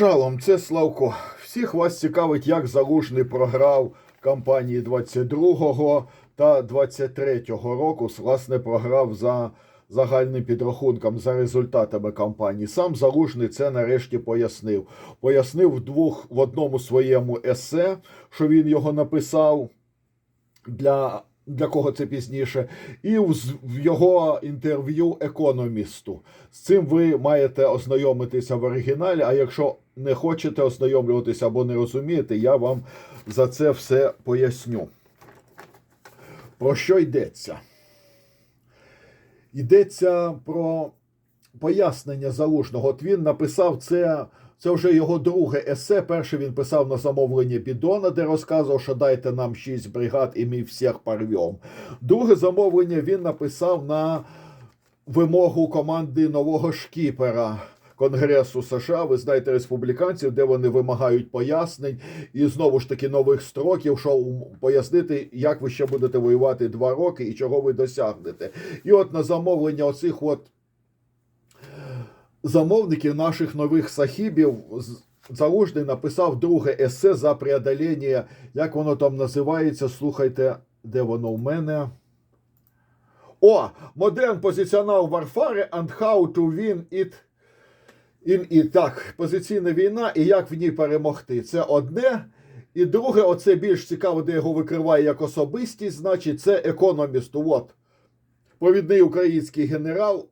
Шалом, це Славко. Всіх вас цікавить, як Залужний програв кампанії 22-го та 23-го року. Власне, програв за загальним підрахунком, за результатами кампанії. Сам Залужний це нарешті пояснив. Пояснив в двох в одному своєму есе, що він його написав для. Для кого це пізніше, і в, його інтерв'ю економісту. З цим ви маєте ознайомитися в оригіналі. А якщо не хочете ознайомлюватися або не розумієте, я вам за це все поясню. Про що йдеться? Йдеться про пояснення залужного. От він написав це. Це вже його друге есе. Перше він писав на замовлення Бідона, де розказував, що дайте нам шість бригад і ми всіх порвем. Друге замовлення він написав на вимогу команди нового шкіпера Конгресу США. Ви знаєте республіканців, де вони вимагають пояснень і знову ж таки нових строків, що пояснити, як ви ще будете воювати два роки і чого ви досягнете. І от на замовлення оцих от замовників наших нових сахібів. Залужний написав друге есе за преодоління, як воно там називається. Слухайте, де воно в мене. О, Modern Positional Warfare and How to Win It in It. Так, позиційна війна і як в ній перемогти. Це одне. І друге, оце більш цікаво, де його викриває як особистість, значить, це економіст. От. Провідний український генерал.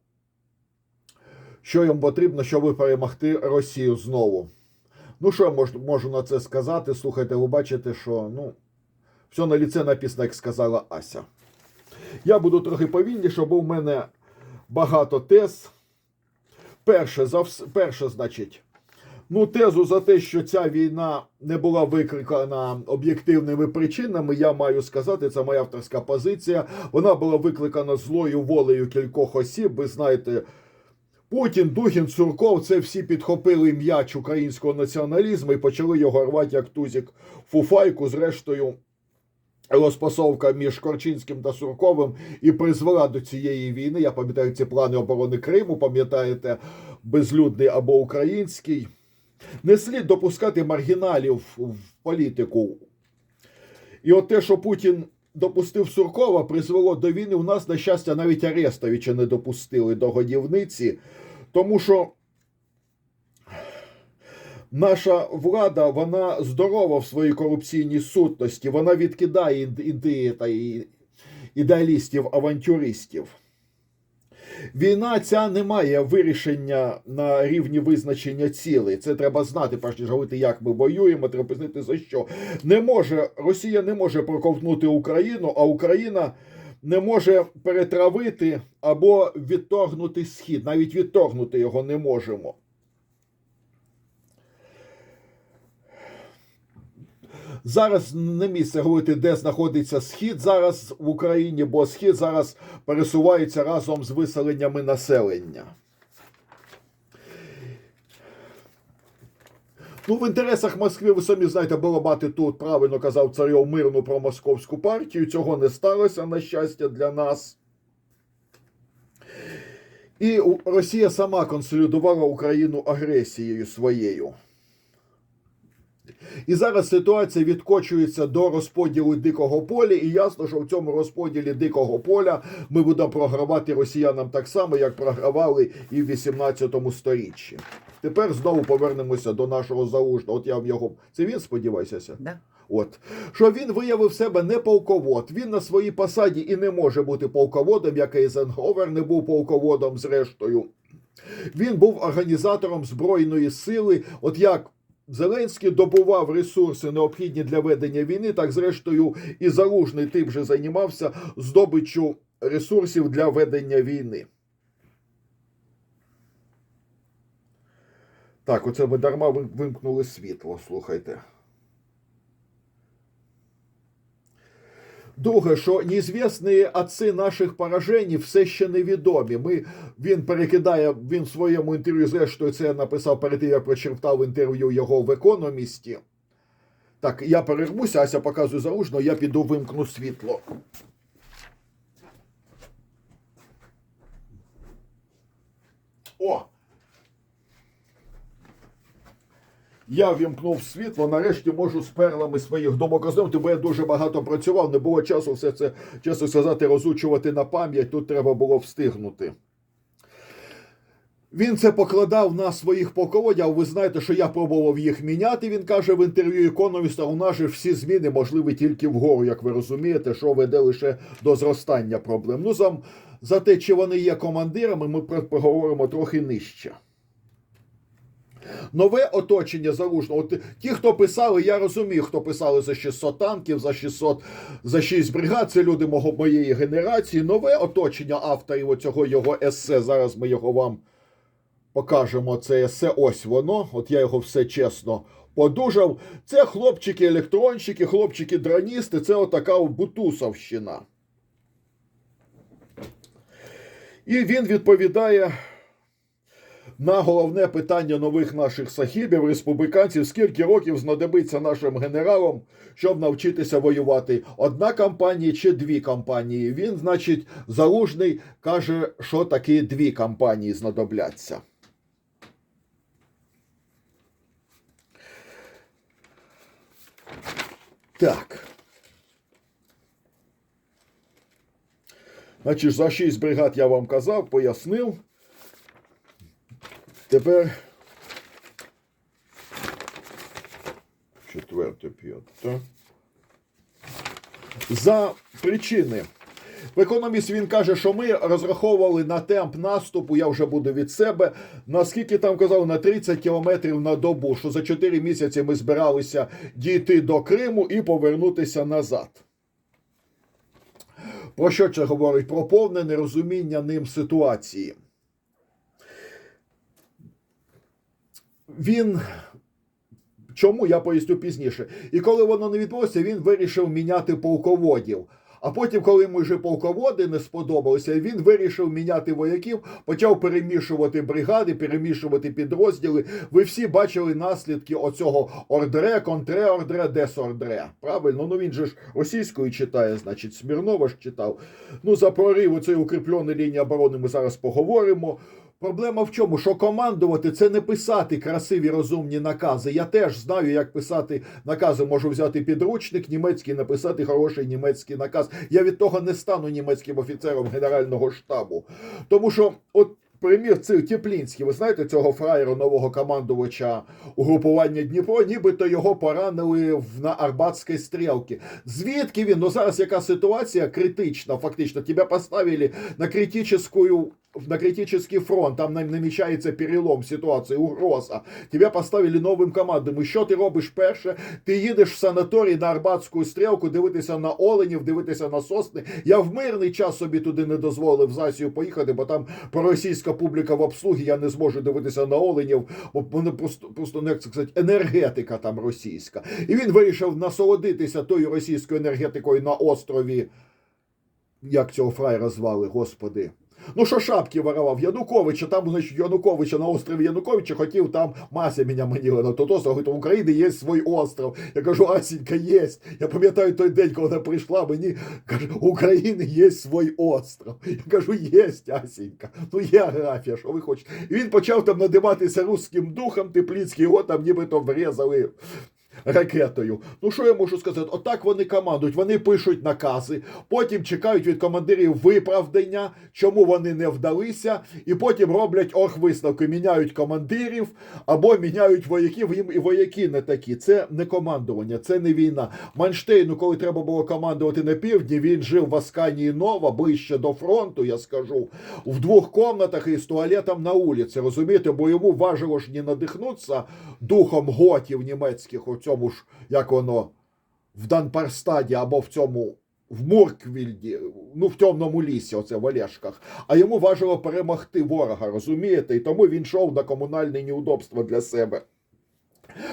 Що їм потрібно, щоб перемогти Росію знову? Ну, що я можу, можу на це сказати? Слухайте, ви бачите, що ну, все на ліце написано, як сказала Ася. Я буду трохи повільніше, бо в мене багато тез. Перше, за вс... Перше, значить, ну, тезу за те, що ця війна не була викликана об'єктивними причинами, я маю сказати, це моя авторська позиція. Вона була викликана злою волею кількох осіб. Ви знаєте, Путін, Духін, Цурков це всі підхопили м'яч українського націоналізму і почали його рвати як тузік фуфайку. Зрештою, розпасовка між Корчинським та Сурковим і призвела до цієї війни. Я пам'ятаю ці плани оборони Криму, пам'ятаєте, безлюдний або український. Не слід допускати маргіналів в політику. І от те, що Путін допустив Суркова, призвело до війни. У нас, на щастя, навіть Арестовича не допустили до годівниці, тому що наша влада вона здорова в своїй корупційній сутності. Вона відкидає ідеї та ідеалістів, авантюристів. Війна ця не має вирішення на рівні визначення цілей. Це треба знати, перш ніж говорити, як ми воюємо, треба знати за що. Не може Росія не може проковтнути Україну, а Україна не може перетравити або відторгнути схід. Навіть відторгнути його не можемо. Зараз не місце говорити, де знаходиться схід зараз в Україні, бо схід зараз пересувається разом з виселеннями населення. Ну, в інтересах Москви, ви самі знаєте, було мати тут, правильно казав царьов мирну про московську партію. Цього не сталося, на щастя, для нас. І Росія сама консолідувала Україну агресією своєю. І зараз ситуація відкочується до розподілу дикого поля, і ясно, що в цьому розподілі дикого поля ми будемо програвати росіянам так само, як програвали і в 18 сторіччі. Тепер знову повернемося до нашого залужного. От я в його. Це він сподіваюся. Да. От що він виявив себе не полковод. Він на своїй посаді і не може бути полководом, як Ейзенговер не був полководом, зрештою. Він був організатором збройної сили. От як Зеленський добував ресурси, необхідні для ведення війни, так зрештою і Залужний тим же займався здобиччю ресурсів для ведення війни. Так, оце ми дарма вимкнули світло, слухайте. Друге, що неізвісні отці наших поражень все ще невідомі. Ми, він перекидає, він в своєму інтерв'ю, зрештою, це я написав перед тим, як прочертав інтерв'ю його в економісті. Так, я перервуся, Ася показує залужно, я піду вимкну світло. О! Я вімкнув світло, нарешті можу з перлами своїх думок ознайомити, бо я дуже багато працював, не було часу все це, чесно сказати, розучувати на пам'ять, тут треба було встигнути. Він це покладав на своїх полководів, а ви знаєте, що я пробував їх міняти. Він каже в інтерв'ю економіста. У нас же всі зміни можливі тільки вгору, як ви розумієте, що веде лише до зростання проблем. Ну за, за те, чи вони є командирами, ми про- поговоримо трохи нижче. Нове оточення залужного. От ті, хто писали, я розумію, хто писали за 600 танків, за 600, за 6 бригад, це люди мого, моєї генерації. Нове оточення авторів оцього його есе. Зараз ми його вам покажемо. Це есе. Ось воно. От я його все чесно подужав. Це хлопчики-електронщики, хлопчики-дроністи. Це отака бутусовщина. І він відповідає на головне питання нових наших сахібів, республіканців, скільки років знадобиться нашим генералам, щоб навчитися воювати? Одна кампанія чи дві кампанії? Він, значить, залужний каже, що такі дві кампанії знадобляться. Так. Значить, за шість бригад я вам казав, пояснив. Тепер четверте, п'яте. За причини. Економіст він каже, що ми розраховували на темп наступу, я вже буду від себе. Наскільки там казав, на 30 кілометрів на добу, що за 4 місяці ми збиралися дійти до Криму і повернутися назад. Про що це говорить? Про повне нерозуміння ним ситуації. Він. Чому я поясню пізніше? І коли воно не відбулося, він вирішив міняти полководів. А потім, коли йому вже полководи не сподобалися, він вирішив міняти вояків, почав перемішувати бригади, перемішувати підрозділи. Ви всі бачили наслідки оцього ордре, контре-ордре, десордре. Правильно? Ну він же ж російською читає, значить, Смірнова ж читав. Ну, за прорив у цієї укріпленої лінії оборони ми зараз поговоримо. Проблема в чому? Що командувати це не писати красиві розумні накази. Я теж знаю, як писати накази. Можу взяти підручник німецький, написати хороший німецький наказ. Я від того не стану німецьким офіцером Генерального штабу. Тому що, от. Примір це Теплінський. Ви знаєте цього фраєра нового командувача угрупування Дніпро, нібито його поранили на Арбатській стрілці. Звідки він? Ну зараз яка ситуація критична, фактично. Тебе поставили на критичну на критический фронт, там нам намічається перелом ситуації, угроза. Тебе поставили новим командом. І що ти робиш перше? Ти їдеш в санаторій на Арбатську стрілку, дивитися на оленів, дивитися на сосни. Я в мирний час собі туди не дозволив з Асію поїхати, бо там проросійська публіка в обслугі, я не зможу дивитися на оленів, вони просто, просто ну, це сказати, енергетика там російська. І він вирішив насолодитися тою російською енергетикою на острові. Як цього фраєра звали, господи. Ну, що шапки воровав Януковича, там, значить, Януковича на острові Януковича хотів там Мася мене маніла на тот остров, говорить, у України є свій остров. Я кажу, Асінька, є. Я пам'ятаю той день, коли вона прийшла, мені каже, у України є свій остров. Я кажу, є, Асінька. Ну, географія, що ви хочете. І він почав там надиматися русським духом, Тепліцький, його там нібито врізали ракетою. Ну що я можу сказати? Отак вони командують, вони пишуть накази, потім чекають від командирів виправдання, чому вони не вдалися, і потім роблять оргвисновки, міняють командирів або міняють вояків. Їм і вояки не такі. Це не командування, це не війна. Манштейну, коли треба було командувати на півдні, він жив в Асканії Нова, ближче до фронту, я скажу, в двох комнатах і з туалетом на вулиці. Розумієте, бо йому важило ж не надихнутися духом готів німецьких цьому ж, як воно, в Данпарстаді або в цьому. В Мурквільді, ну в темному лісі, оце в Олешках. А йому важило перемогти ворога, розумієте? І тому він йшов на комунальне неудобство для себе.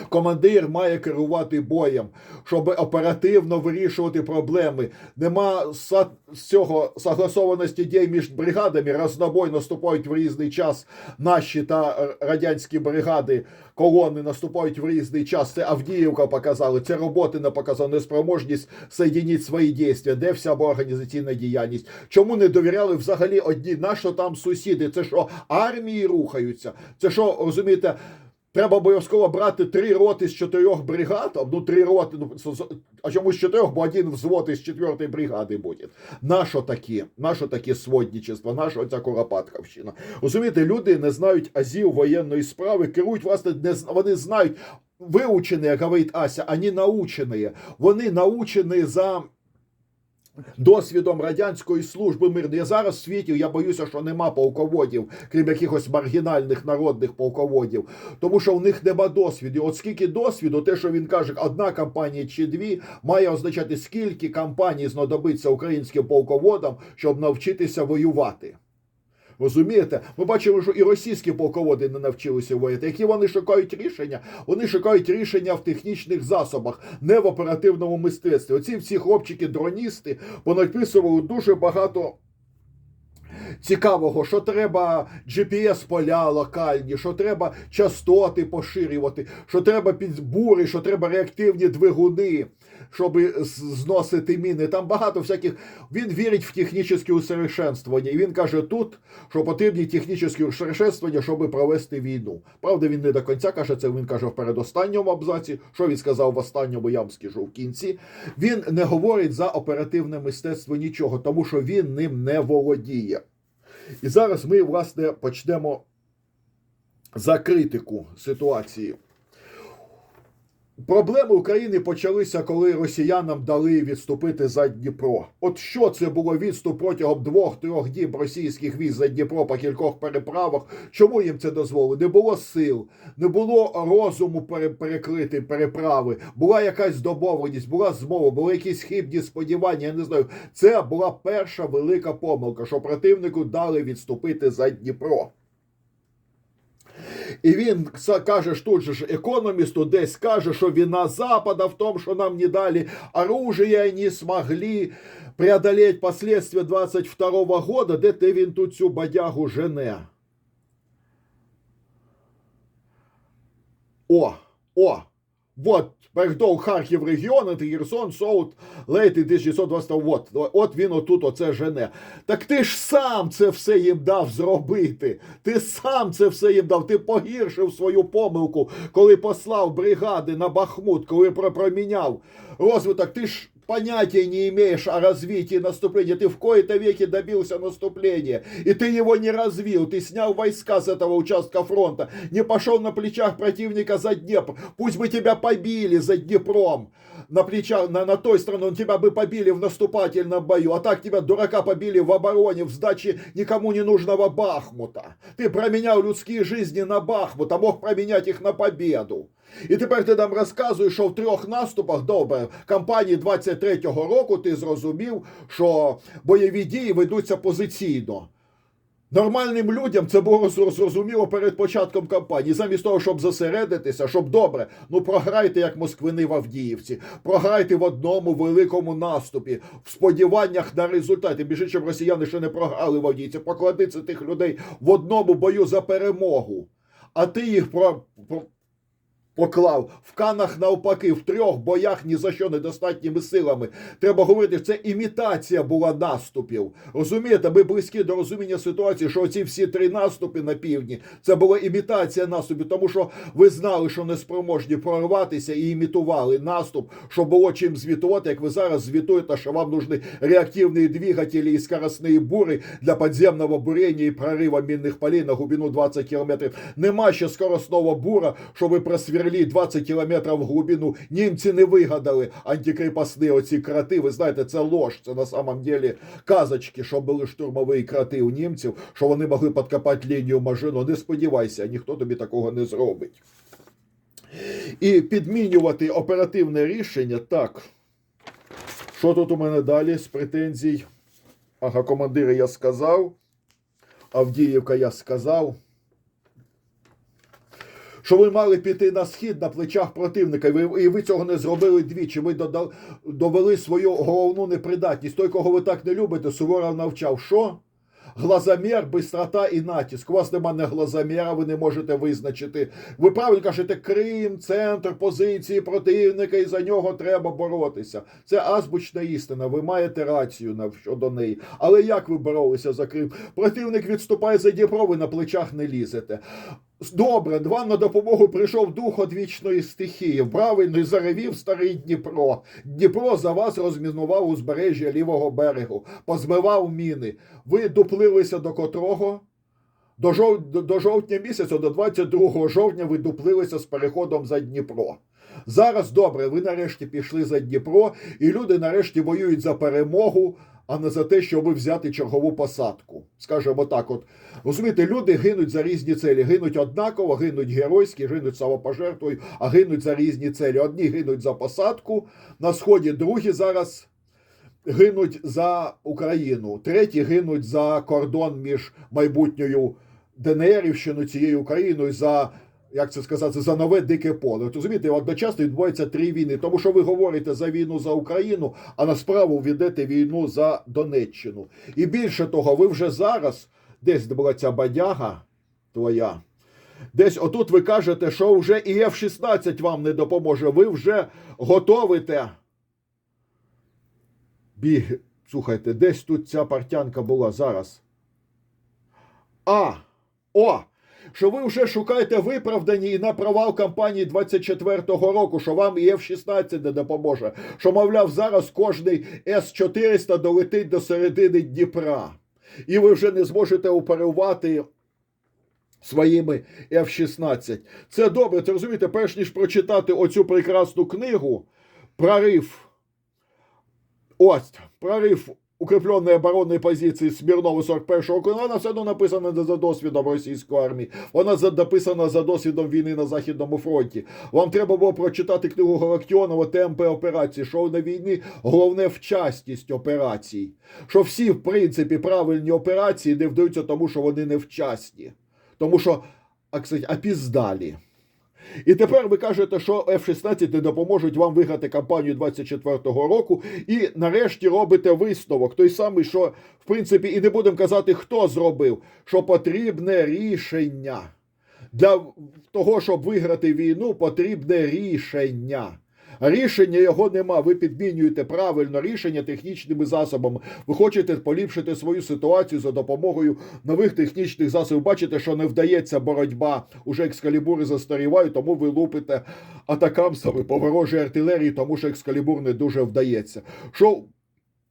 Командир має керувати боєм, щоб оперативно вирішувати проблеми. Нема з цього согласованості дій між бригадами. Рознобой наступають в різний час. Наші та радянські бригади колони наступають в різний час. Це Авдіївка показали. Це роботи не показали, неспроможність соєдінити свої дії. Де вся організаційна діяльність? Чому не довіряли взагалі одні? Нащо там сусіди? Це що армії рухаються? Це що розумієте? Треба обов'язково брати три роти з чотирьох бригад, ну три роти, ну, а чому з чотирьох, бо один взвод із четвертої бригади буде. Нащо такі? Нащо такі сводничества? Нащо ця Куропатківщина? Розумієте, люди не знають азів воєнної справи, керують, власне, не, вони знають, виучені, як говорить Ася, вони научені. Вони научені за досвідом радянської служби мирної. Зараз в світі, я боюся, що нема полководів, крім якихось маргінальних народних полководів, тому що в них нема досвіду. От скільки досвіду, те, що він каже, одна кампанія чи дві, має означати, скільки кампаній знадобиться українським полководам, щоб навчитися воювати. Розумієте? Ми бачимо, що і російські полководи не навчилися воювати. Які вони шукають рішення? Вони шукають рішення в технічних засобах, не в оперативному мистецтві. Оці всі хлопчики-дроністи понаписували дуже багато. Цікавого, що треба GPS-поля локальні, що треба частоти поширювати, що треба підбури, що треба реактивні двигуни, щоб зносити міни. Там багато всяких. Він вірить в технічне усовершенствування. І він каже тут, що потрібні технічні усовершенствування, щоб провести війну. Правда, він не до кінця каже це. Він каже в передостанньому абзаці. Що він сказав в останньому, я вам скажу в кінці. Він не говорить за оперативне мистецтво нічого, тому що він ним не володіє. І зараз ми, власне, почнемо за критику ситуації. Проблеми України почалися, коли росіянам дали відступити за Дніпро. От що це було відступ протягом двох-трьох діб російських військ за Дніпро по кількох переправах? Чому їм це дозволили? Не було сил, не було розуму пере- перекрити переправи, була якась домовленість, була змова, були якісь хибні сподівання. Я не знаю. Це була перша велика помилка, що противнику дали відступити за Дніпро. І він са- каже ж тут же ж економісту десь каже, що вина Запада в том, що нам не дали оружие, не смогли преодолеть последствия 22 года, де ти він тут цю бадягу жене. О, о, вот, Пердов, Харків регіон, це Херсон, Соут, Лейт, 1922, от, от він отут оце жене. Так ти ж сам це все їм дав зробити. Ти сам це все їм дав. Ти погіршив свою помилку, коли послав бригади на Бахмут, коли про- проміняв розвиток. Ти ж понятия не имеешь о развитии наступления. Ты в кои-то веки добился наступления, и ты его не развил. Ты снял войска с этого участка фронта, не пошел на плечах противника за Днепр. Пусть бы тебя побили за Днепром. На плечах, на, на той стороне, он тебя бы побили в наступательном бою, а так тебя, дурака, побили в обороне, в сдаче никому не нужного Бахмута. Ты променял людские жизни на Бахмут, а мог променять их на победу. І тепер ти нам розказуєш, що в трьох наступах добре кампанії 23-го року ти зрозумів, що бойові дії ведуться позиційно. Нормальним людям це було зрозуміло перед початком кампанії. Замість того, щоб зосередитися, щоб добре, ну програйте як москвини в Авдіївці, програйте в одному великому наступі, в сподіваннях на результати. Біжить, щоб росіяни ще не програли в Авдіївці. Поклади це тих людей в одному бою за перемогу. А ти їх про, про, поклав в канах навпаки, в трьох боях ні за що недостатніми силами. Треба говорити, це імітація була наступів. Розумієте, ми близькі до розуміння ситуації, що ці всі три наступи на півдні це була імітація наступів, тому що ви знали, що не спроможні прорватися і імітували наступ, що було чим звітувати, як ви зараз звітуєте, що вам нужні реактивні двигателі і скоростні бури для підземного буріння і прориву мінних полей на глибину 20 кілометрів. Нема ще скоростного бура, що ви просверлі 20 кілометрів в глибину. Німці не вигадали антикріпосні оці крати. Ви знаєте, це лож. Це на самом деле казочки, що були штурмові крати у німців, що вони могли підкопати лінію Мажино. Не сподівайся, ніхто тобі такого не зробить. І підмінювати оперативне рішення так. Що тут у мене далі з претензій? Ага, командири я сказав. Авдіївка я сказав. Що ви мали піти на схід на плечах противника, і ви, і ви цього не зробили двічі. Ви дода- довели свою головну непридатність. Той, кого ви так не любите, Суворов навчав. Що? Глазомір, бистрота і натиск. У вас нема не глазоміра, ви не можете визначити. Ви правильно кажете, Крим, центр позиції противника, і за нього треба боротися. Це азбучна істина. Ви маєте рацію щодо неї. Але як ви боролися за Крим? Противник відступає за Дніпро, ви на плечах не лізете. Добре, вам на допомогу прийшов дух одвічної стихії. Правильно і заревів старий Дніпро. Дніпро за вас розмінував узбережжя лівого берегу, позбивав міни. Ви дуплилися до котрого? До, жов... до жовтня місяця, до 22 жовтня, ви дуплилися з переходом за Дніпро. Зараз добре, ви нарешті пішли за Дніпро, і люди нарешті воюють за перемогу, а не за те, щоб взяти чергову посадку. Скажімо так, от розумієте, люди гинуть за різні цілі. Гинуть однаково, гинуть геройські, гинуть самопожертвою, а гинуть за різні цілі. Одні гинуть за посадку на сході, другі зараз гинуть за Україну, треті гинуть за кордон між майбутньою ДНРівщиною, цією Україною за. Як це сказати, за нове дике поле. От розумієте, одночасно відбуваються три війни, тому що ви говорите за війну за Україну, а на справу ведете війну за Донеччину. І більше того, ви вже зараз, десь була ця бадяга твоя, десь отут ви кажете, що вже і F-16 вам не допоможе. Ви вже готовите. Біг, слухайте, десь тут ця партянка була зараз. А, о! Що ви вже шукаєте виправдані і на провал кампанії 24-го року, що вам і F-16 не допоможе. Що, мовляв, зараз кожний С-400 долетить до середини Дніпра. І ви вже не зможете оперувати своїми F-16. Це добре, це розумієте, перш ніж прочитати оцю прекрасну книгу, прорив Ось, прорив укрепленої оборонної позиції Смірнова 41-го року, вона все одно написана не за досвідом російської армії. Вона написана за досвідом війни на Західному фронті. Вам треба було прочитати книгу Галактіонова ТМП операції, що на війні головне вчасність операцій. Що всі, в принципі, правильні операції не вдаються тому, що вони невчасні. Тому що, а, кстати, опіздалі. І тепер ви кажете, що F-16 не допоможуть вам виграти кампанію 24-го року, і нарешті робите висновок. Той самий, що в принципі, і не будемо казати, хто зробив, що потрібне рішення. Для того, щоб виграти війну, потрібне рішення. Рішення його нема. Ви підмінюєте правильно рішення технічними засобами. Ви хочете поліпшити свою ситуацію за допомогою нових технічних засобів. Бачите, що не вдається боротьба. Уже екскалібури застарівають, тому ви лупите атакамсами по ворожій артилерії, тому що екскалібур не дуже вдається. Що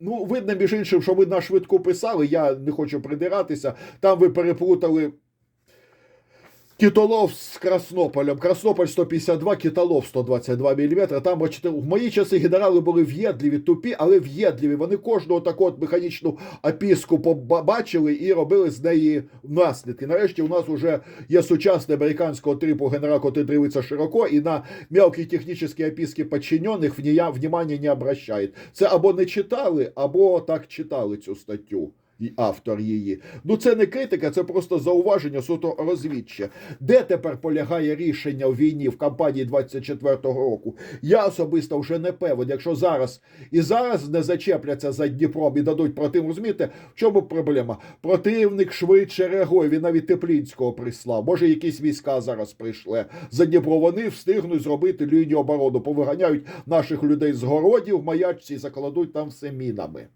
Ну, видно, між іншим, що ви на швидку писали, я не хочу придиратися. Там ви переплутали Кітолов з Краснополем. Краснополь 152, Кітолов 122 мм. Там, бачите, в мої часи генерали були в'єдливі, тупі, але в'єдливі. Вони кожну таку от механічну опіску побачили і робили з неї наслідки. Нарешті у нас вже є сучасний американського типу генерал, який дивиться широко, і на мелкі технічні опіски підчинених внимання не обращає. Це або не читали, або так читали цю статтю і автор її. Ну це не критика, це просто зауваження суто розвідче. Де тепер полягає рішення в війні в кампанії 24-го року? Я особисто вже не певен. Якщо зараз і зараз не зачепляться за Дніпром і дадуть против, розумієте, в чому проблема? Противник швидше реагує. Він навіть Теплінського прислав. Може, якісь війська зараз прийшли за Дніпро. Вони встигнуть зробити лінію оборону, повиганяють наших людей з городів, маячці і закладуть там все мінами.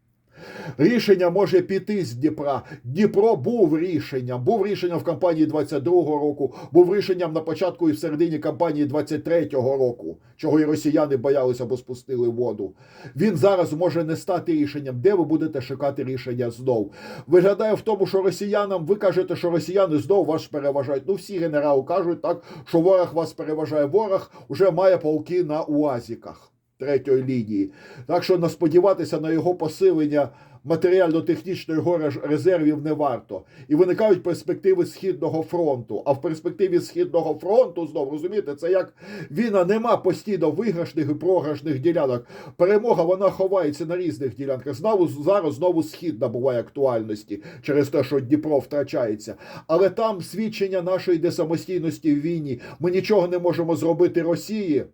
Рішення може піти з Дніпра. Дніпро був рішенням. Був рішенням в кампанії 22-го року, був рішенням на початку і в середині кампанії 23-го року, чого і росіяни боялися, бо спустили воду. Він зараз може не стати рішенням. Де ви будете шукати рішення знов? Виглядає в тому, що росіянам ви кажете, що росіяни знов вас переважають. Ну, всі генерали кажуть так, що ворог вас переважає. Ворог вже має полки на УАЗіках третьої лінії. Так що не сподіватися на його посилення матеріально-технічної гори резервів не варто. І виникають перспективи Східного фронту. А в перспективі Східного фронту, знову розумієте, це як війна нема постійно виграшних і програшних ділянок. Перемога вона ховається на різних ділянках. Знову зараз знову схід набуває актуальності через те, що Дніпро втрачається. Але там свідчення нашої несамостійності в війні. Ми нічого не можемо зробити Росії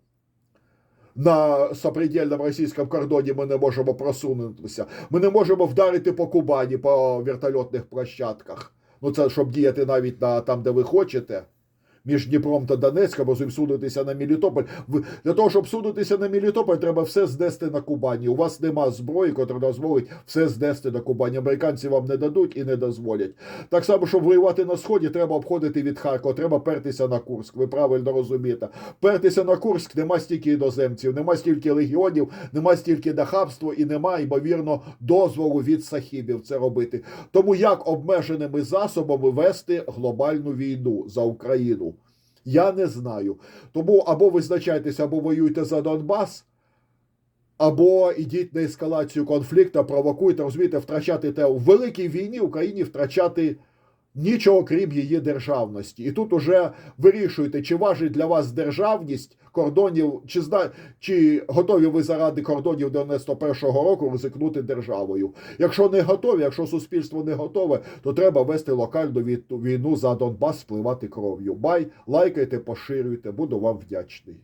на сопредельному російському кордоні ми не можемо просунутися. Ми не можемо вдарити по Кубані по вертольотних площадках. Ну це щоб діяти навіть на там, де ви хочете. Між Дніпром та Донецьком, розумім, судитися на Мелітополь. Ви- Для того, щоб судитися на Мелітополь, треба все знести на Кубані. У вас нема зброї, котра дозволить все знести на Кубані. Американці вам не дадуть і не дозволять. Так само, щоб воювати на сході, треба обходити від Харкова, треба пертися на Курськ. Ви правильно розумієте. Пертися на Курськ нема стільки іноземців, нема стільки легіонів, нема стільки дахабства і нема, ймовірно, дозволу від сахібів це робити. Тому як обмеженими засобами вести глобальну війну за Україну? Я не знаю. Тому або визначайтеся, або воюйте за Донбас. Або йдіть на ескалацію конфлікту, провокуйте, розумієте, втрачати те у великій війні Україні втрачати нічого крім її державності. І тут уже вирішуйте, чи важить для вас державність кордонів, чи зна, чи готові ви заради кордонів 91-го року ризикнути державою. Якщо не готові, якщо суспільство не готове, то треба вести локальну війну за Донбас, спливати кров'ю. Бай, лайкайте, поширюйте, буду вам вдячний.